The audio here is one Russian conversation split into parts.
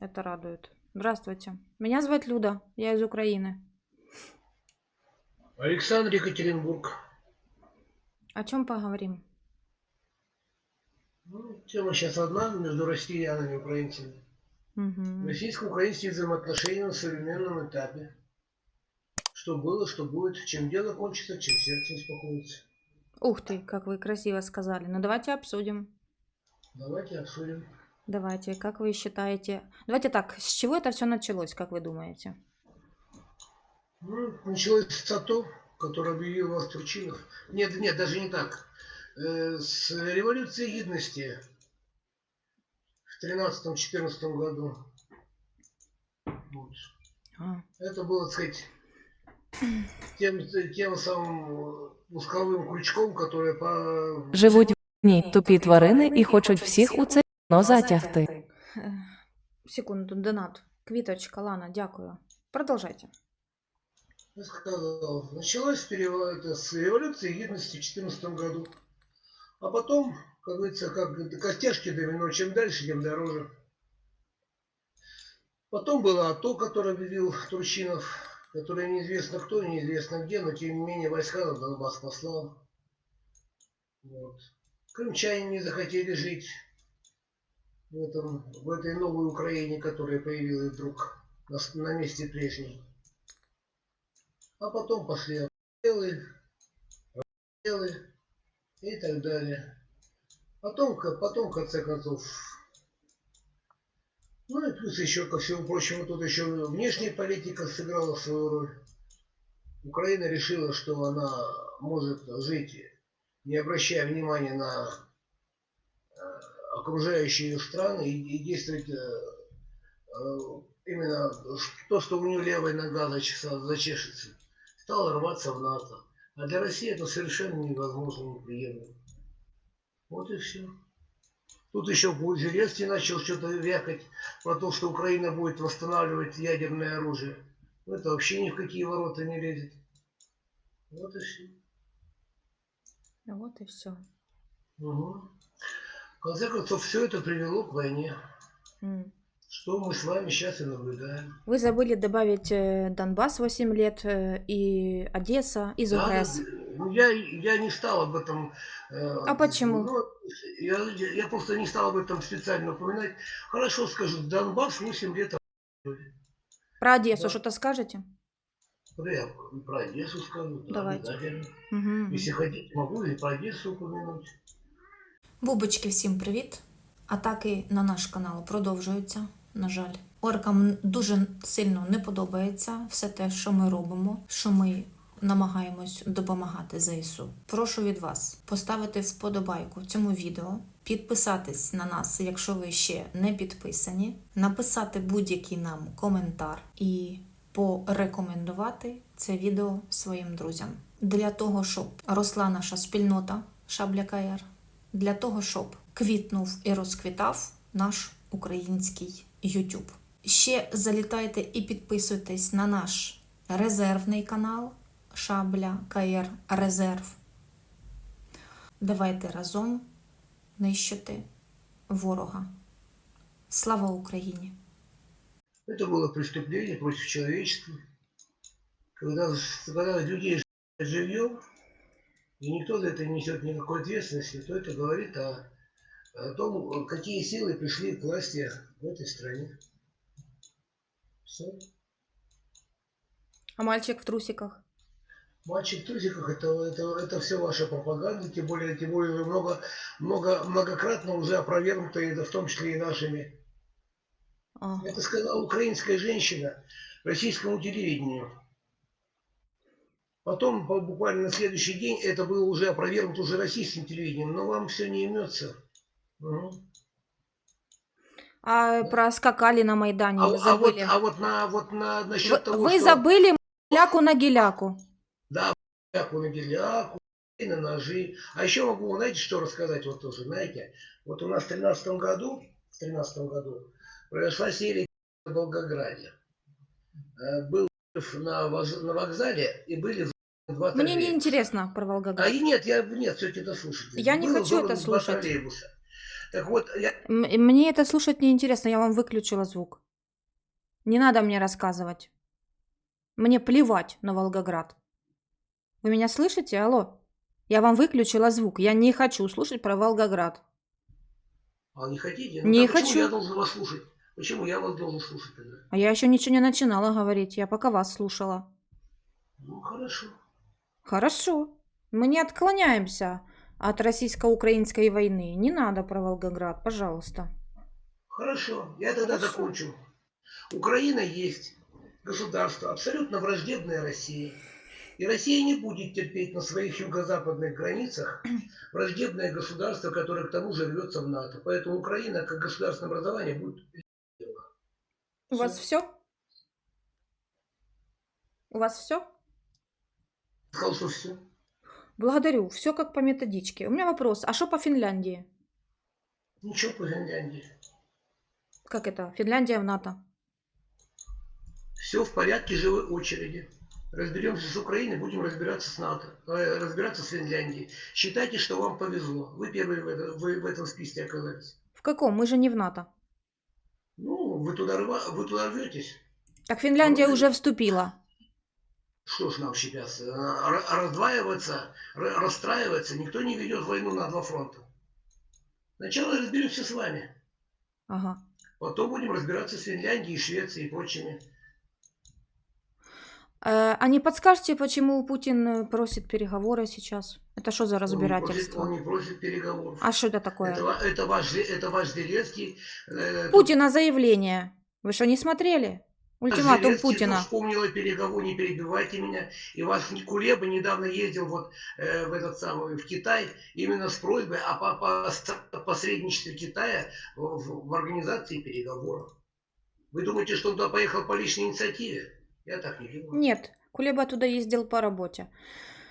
Это радует. Здравствуйте. Меня зовут Люда. Я из Украины. Александр Екатеринбург. О чем поговорим? Ну, тема сейчас одна между россиянами и украинцами. Мгм. Российско-украинские взаимоотношения на современном этапе. Что было, что будет, чем дело кончится, чем сердце успокоится. Ух ты, как вы красиво сказали. Ну давайте обсудим. Давайте обсудим. Давайте, как вы считаете? Давайте так, с чего это все началось, как вы думаете? Ну, началось с САТО, который объявил вас Турчинов. Нет, нет, даже не так. Э, С революции гидности в 13-14 году. Вот. А, Это было, так сказать, тем, тем самым э, пусковым крючком, который по... Живуть в ній тупі тварини і хочуть всіх у це но затягти. Е, Секунду, донат. Квіточка, Лана, дякую. Продовжайте. Я сказал, началось перево- это с революции гидности в 14 году. А потом, как говорится, как костяшки домино, чем дальше, тем дороже. Потом было АТО, которое объявил Турчинов, который неизвестно кто, неизвестно где, но тем не менее войска на Донбасс послал. Вот. Крымчане не захотели жить в, этом, в этой новой Украине, которая появилась вдруг на, на месте прежней. А потом пошли обстрелы, обстрелы и так далее. Потом, потом, в конце концов, ну и плюс еще, ко всему прочему, тут еще внешняя политика сыграла свою роль. Украина решила, что она может жить, не обращая внимания на окружающие страны и, и действовать э, э, именно то, что у нее левая нога зачешется стал рваться в НАТО. А для России это совершенно невозможно, неприемлемо. Вот и все. Тут еще Зеленский начал что-то вякать про то, что Украина будет восстанавливать ядерное оружие. Ну, это вообще ни в какие ворота не лезет. Вот и все. Вот и все. Угу. В конце концов, все это привело к войне. Что мы с вами сейчас и наблюдаем. Вы забыли добавить э, Донбасс 8 лет э, и Одесса из Да, УГС. ну, я, я не стал об этом... э, А почему? ну, я, я- просто не стал об этом специально упоминать. Хорошо скажу, Донбасс 8 лет Про Одессу Да. что-то скажете? про, я про Одессу скажу. Да, Давайте. обязательно. Угу. Если хотите, могу и про Одессу упомянуть. Бубочки, всім привіт! Атаки на наш канал продовжуються, на жаль. Оркам дуже сильно не подобається все те, що ми робимо, що ми намагаємось допомагати ЗСУ. Прошу від вас поставити вподобайку цьому відео, підписатись на нас, якщо ви ще не підписані, написати будь-який нам коментар і порекомендувати це відео своїм друзям. Для того, щоб росла наша спільнота Шабля КР, для того, щоб квітнув і розквітав наш український YouTube. Ще залітайте і підписуйтесь на наш резервний канал Шабля КР Резерв. Давайте разом нищити ворога. Слава Україні! Это было преступление против человечества. Когда, когда людей живьем, и никто за это не несет никакой ответственности, то это говорит о, о том, какие силы пришли к власти в этой стране. Все. А мальчик в трусиках? Мальчик в трусиках это, это, это все ваша пропаганда, тем более, тем более вы много, много, многократно уже опровергнуто, это в том числе и нашими. А, Это сказала украинская женщина российскому телевидению. Потом, по- буквально на следующий день, это было уже опровергнуто уже российским телевидением, но вам все не имется. Мгм. а про скакали на Майдане А, вы а вот, забыли? а вот на вот на насчет Вы, того, вы что забыли ляку на геляку. да, геляку на геляку, и на ножи. А еще могу, знаете, что рассказать вот тоже, знаете? Вот у нас в тринадцатом году, в тринадцатом году произошла серия в Волгограде. Э, Был на, вокзале и были два Мне не интересно про А Волгоград. и нет, я нет, все это слушайте. Я не Было хочу это слушать. Так вот, я, Мне это слушать не интересно, я вам выключила звук. Не надо мне рассказывать. Мне плевать на Волгоград. Вы меня слышите? Алло? Я вам выключила звук. Я не хочу слушать про Волгоград. А не хотите? Не так почему хочу. я должен вас слушать? Почему я вас должен слушать тогда? А я еще ничего не начинала говорить. Я пока вас слушала. Ну, хорошо. Хорошо. Мы не отклоняемся от российско-украинской войны. Не надо про Волгоград, пожалуйста. Хорошо, я тогда Хорошо. закончу. Украина есть государство, абсолютно враждебное России. И Россия не будет терпеть на своих юго-западных границах враждебное государство, которое к тому же рвется в НАТО. Поэтому Украина как государственное образование будет... У вас все? У вас все? Сказал, что все. Благодарю. Все как по методичке. У меня вопрос. А что по Финляндии? Ничего по Финляндии. Как это? Финляндия в НАТО. Все в порядке живой очереди. Разберемся с Украиной, будем разбираться с НАТО, э, разбираться с Финляндией. Считайте, что вам повезло. Вы первые в, это- вы в этом списке оказались. В каком? Мы же не в НАТО. Ну, вы туда, рва- вы туда рветесь. Так Финляндия Ну, уже вступила. Что ж нам сейчас? э, Раздваиваться, расстраиваться. Никто не ведет войну на два фронта. Сначала разберемся с вами. Ага. Потом будем разбираться с Финляндией, Швецией и прочими. Э, а не подскажете, почему Путин э, просит переговоры сейчас? Это что за Он не просит- разбирательство? Он не просит переговоров. А что это такое? Это, это, ваш, это ваш Зеленский. э, Путина заявление. Вы что, не смотрели? Ультиматум Зеленский Путина. вспомнила переговор, не перебивайте меня. И ваш Кулеба недавно ездил вот э, в этот самый в Китай именно с просьбой о по- по- посредничестве Китая в, в- организации переговоров. Вы думаете, что он туда поехал по личной инициативе? Я так не думаю. Нет, Кулеба туда ездил по работе.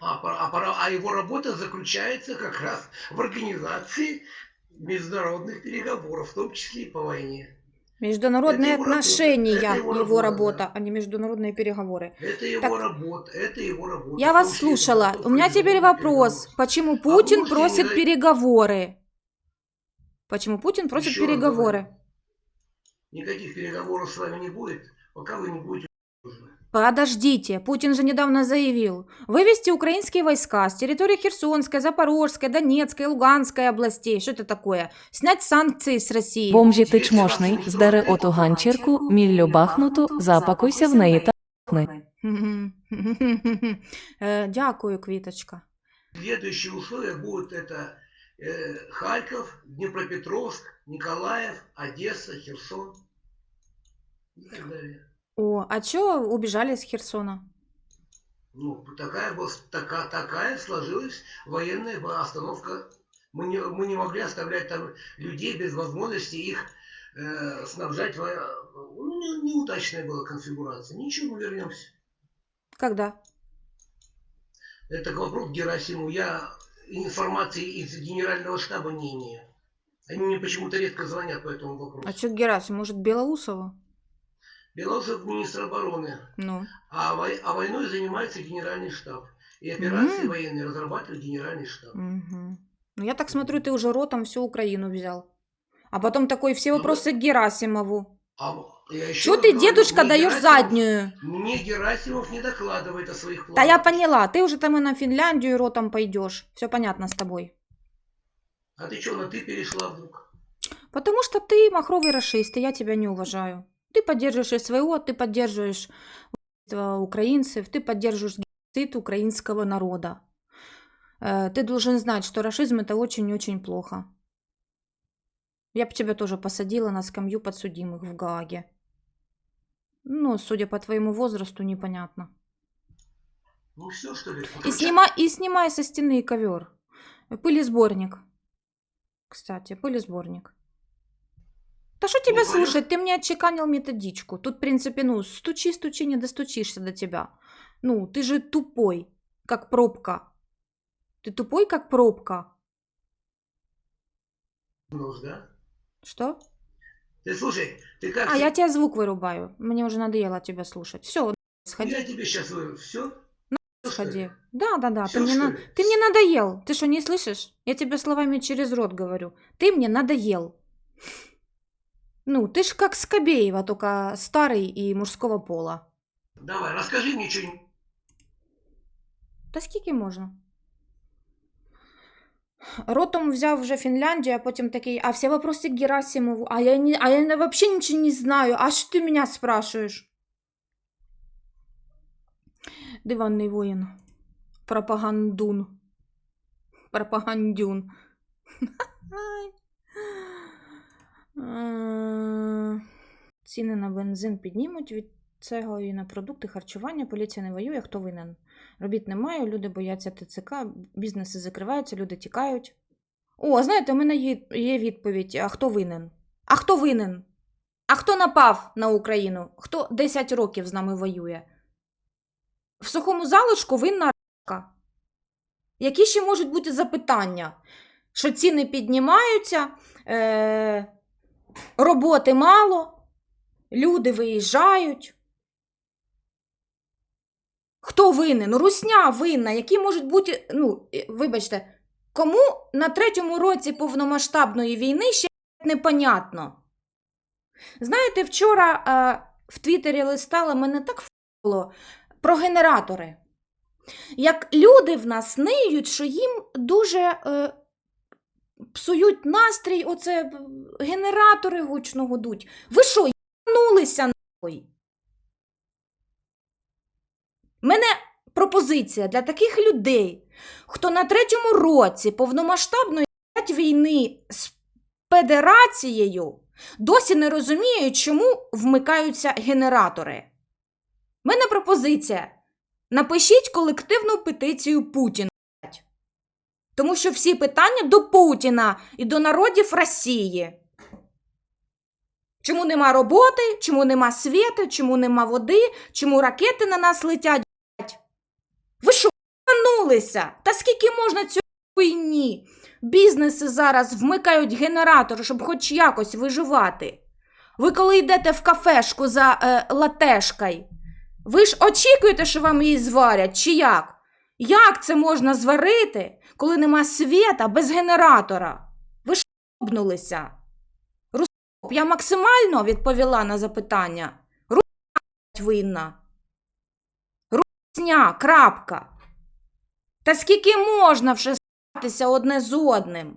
А, а пора- а его работа заключается как раз в организации международных переговоров, в том числе и по войне. Международные Это его работа. отношения, его, работа, а не международные переговоры. Это его Так. работа, это его работа. Я вас слушала. У меня теперь вопрос. Почему Путин можете просит не переговоры? Почему Путин просит Еще переговоры? Никаких переговоров с вами не будет, пока вы не будете. Подождите, Путин же недавно заявил, вывести украинские войска с территории Херсонской, Запорожской, Донецкой, Луганской областей. Что это такое? Снять санкции с России. Бомжі ти чмошний, здери оту ганчірку, міллю бахнуту, запакуйся в неї та х**ни. Е, Дякую, Квіточка. Следующие условия будут это э, Харьков, Днепропетровск, Николаев, Одесса, Херсон и так далее. О, а чё убежали с Херсона? Ну, такая, была- така- такая сложилась военная остановка. Мы не, мы не могли оставлять там людей без возможности их э, снабжать. во- Ну, не- неудачная была конфигурация. Ничего, мы вернемся. Когда? Это вопрос к Герасиму. Я информации из генерального штаба не имею. Они мне почему-то редко звонят по этому вопросу. А чё Герасим, может Белоусова? Белоусов министр обороны, Ну, а, вой- а войной занимается генеральный штаб. И операции Мгм. военные разрабатывает генеральный штаб. мгм. Ну, я так смотрю, ты уже ротом всю Украину взял. А потом такой, все Ну, вопросы к Герасимову. А раз ты, дедушка, даешь Герасимов- заднюю? Мне Герасимов не докладывает о своих Да планах. я поняла, ты уже там и на Финляндию ротом пойдешь. Все понятно с тобой. А ты что, на ты перешла вдруг? Потому что ты махровый расист, и я тебя не уважаю. Ты поддерживаешь СВО, ты поддерживаешь украинцев, ты поддерживаешь геноцид украинского народа. Э, Ты должен знать, что расизм это очень-очень плохо. Я бы тебя тоже посадила на скамью подсудимых в Гааге. Ну, судя по твоему возрасту, непонятно. Ну все, что ли? И снимай, и снимай со стены ковер. Пылесборник. Кстати, пылесборник. Тебя Ну, понятно. слушать? Ты мне отчеканил методичку. Тут, в принципе, ну, стучи, стучи, не достучишься до тебя. Ну, ты же тупой, как пробка. Ты тупой, как пробка. Нос, да? Что? Ты слушай, ты как... А, я тебе звук вырубаю. Мне уже надоело тебя слушать. Все, сходи, Я тебе сейчас... Все? сходи. Да, да, да. Ты Всё, мне, на- ты мне надоел. Ты что, не слышишь? Я тебе словами через рот говорю. Ты мне надоел. Ну, ты ж как Скобеева, только старый и мужского пола. Давай, расскажи мне что-нибудь. Та скільки можна? Ротом взяв вже Фінляндію, а потім такий, а всі вопроси к Герасимову, а я, не, а я не- вообще ничего не знаю, а что ты меня спрашиваешь? Диванний воїн. Пропагандун. Пропагандюн. Е, Ціни на бензин піднімуть від цього і на продукти харчування. Поліція не воює, хто винен? Робіт немає, люди бояться ТЦК, бізнеси закриваються, люди тікають. О, знаєте, у мене є, відповідь: а хто винен? А хто винен? А хто напав на Україну? Хто 10 років з нами воює? В сухому залишку винна р**ка. Які ще можуть бути запитання? Що ціни піднімаються, е- роботи мало, люди виїжджають. Хто винен? Русня винна. Які можуть бути. Ну, вибачте, кому на третьому році повномасштабної війни ще непонятно. Знаєте, вчора е, в Твіттері листала мене так впало про генератори. Як люди в нас ниють, що їм дуже е, псують настрій, оце генератори гучно гудуть. Ви що, єбанулися нахуй? Мене пропозиція для таких людей, хто на третьому році повномасштабної війни з федерацією досі не розуміють, чому вмикаються генератори. Мене пропозиція. Напишіть колективну петицію Путіна. Тому що всі питання до Путіна і до народів Росії. Чому нема роботи, чому нема світу, чому нема води, чому ракети на нас летять? Ви що, нулися? Та скільки можна цього хуйні? Бізнеси зараз вмикають генератори, щоб хоч якось виживати. Ви коли йдете в кафешку за е, латешкою, ви ж очікуєте, що вам її зварять, чи як? Як це можна зварити, коли нема світа без генератора? Ви ж обнулися. Русоп, я максимально відповіла на запитання. Русня винна. Русня, крапка. Та скільки можна вже статися одне з одним?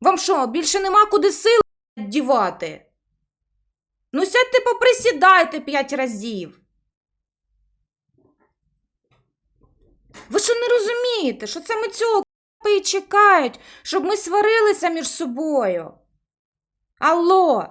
Вам що, більше нема куди сили дівати? Ну, сядьте поприсідайте п'ять разів. Ви що не розумієте, що саме цього і чекають, щоб ми сварилися між собою? Алло.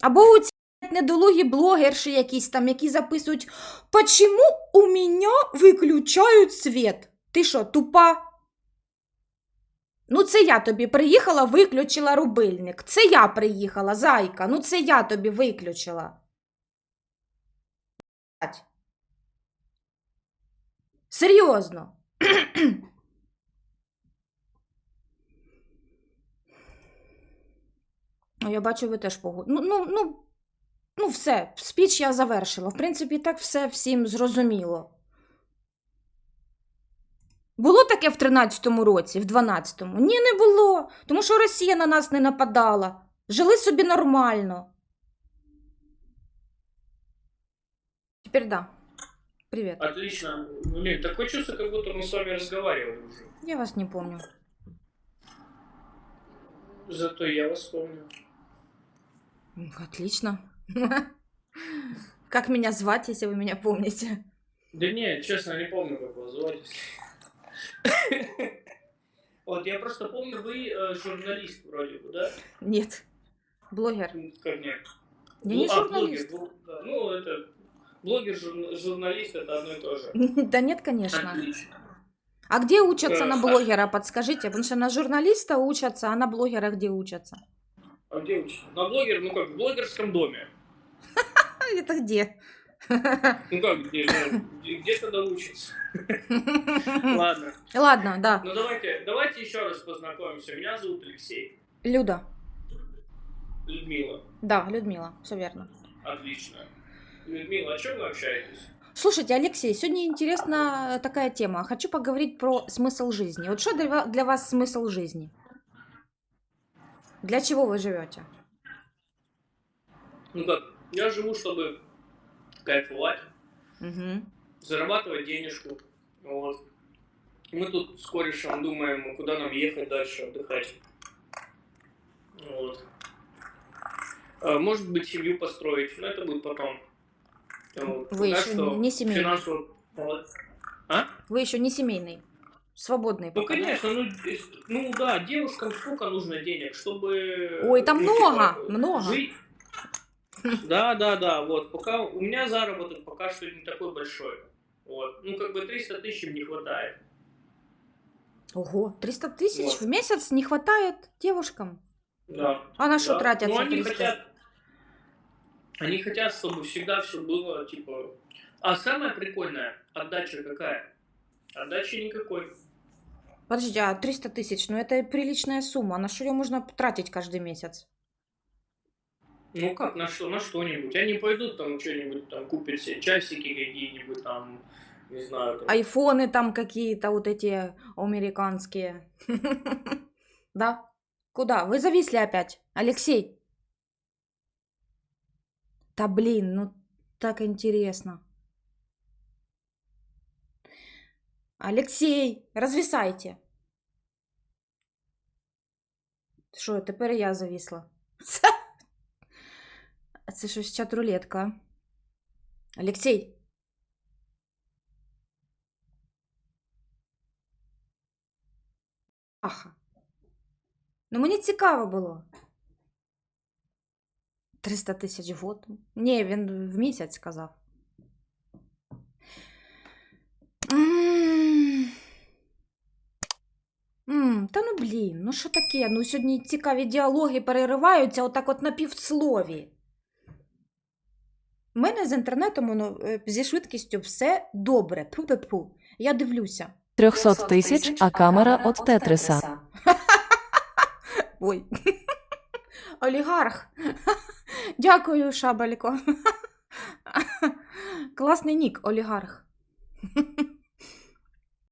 Або у ці недолугі блогерші якісь там, які записують «Почему у мене виключають світ?» Ти що, тупа? Ну, це я тобі приїхала, виключила рубильник. Це я приїхала, зайка. Ну, це я тобі виключила. Серйозно. Ну, я бачу, ви теж погоди. Ну, ну, ну, ну, все, спіч я завершила. В принципі, так все всім зрозуміло. Було таке в 13-му році, в 12-му? Ні, не було. Тому що Росія на нас не нападала. Жили собі нормально. Тепер да. Привіт. Отлично. Блин, такое чувство, как будто мы с вами разговаривали уже. Я вас не помню. Зато я вас помню. М, Отлично. Как меня звать, если вы меня помните? Да не, честно, не помню, как вас звать. Вот, я просто помню, вы э, журналист вроде бы, да? Нет. Блогер. Ну, Как нет? Я не а, журналист. ну. Ну, это... Блогер, журна- журналист, это одно и то же. Да нет, конечно. Отлично. А где учатся на Хорошо. блогера, подскажите? Потому что на журналиста учатся, а на блогера где учатся? А где учишься? На блогер, ну как, в блогерском доме. Это где? Ну как, где? Где- где-то научиться. Ладно. Ладно, да. Ну давайте, давайте еще раз познакомимся. Меня зовут Алексей. Люда. Людмила. Да, Людмила, все верно. Отлично. Людмила, о чем вы общаетесь? Слушайте, Алексей, сегодня интересна такая тема. Хочу поговорить про смысл жизни. Вот что для вас смысл жизни? Для чего вы живете? Ну как, я живу, чтобы кайфовать, Угу. зарабатывать денежку. Вот. Мы тут с корешем думаем, куда нам ехать дальше отдыхать. Вот. А, Может быть, семью построить, но это будет потом. Вот. Вы Пока еще что не семейный. финансово-. А? Вы еще не семейный. Свободный Ну, пока, да? конечно, ну, дес- ну да, девушкам сколько нужно денег, чтобы... Ой, там ну, много, типа, много. Жить. Да, да, да, вот, пока у меня заработок пока что не такой большой. Вот, ну, как бы 300 тысяч им не хватает. Ого, 300 тысяч Вот. в месяц не хватает девушкам? Да. А на что да. тратятся Ну, они 300? хотят, они хотят, чтобы всегда все было, типа... А самое прикольное, отдача какая? Отдачи никакой. Подождите, а 300 тысяч, ну это приличная сумма. На что ее можно тратить каждый месяц? Ну как, на что, на что-нибудь. Они пойдут там что-нибудь там купят себе часики какие-нибудь там, не знаю. Там. Айфоны там какие-то вот эти американские. Да? Куда? Вы зависли опять? Алексей? Да блин, ну так интересно. Алексей, развисайте. Що, тепер я зависла. Це щось чат рулетка. Алексей. Аха. Ну мені цікаво було. 300 тисяч год. Ні, він в місяць сказав. М. М, Та ну блін, ну що таке? Ну сьогодні цікаві діалоги перериваються отак от на півслові. У мене з інтернетом воно е, зі швидкістю все добре. Пу-пу-пу. Я дивлюся. 300 тисяч, а камера от Тетриса. Ой. Олігарх. Дякую, Шабалько. Класний нік, олігарх.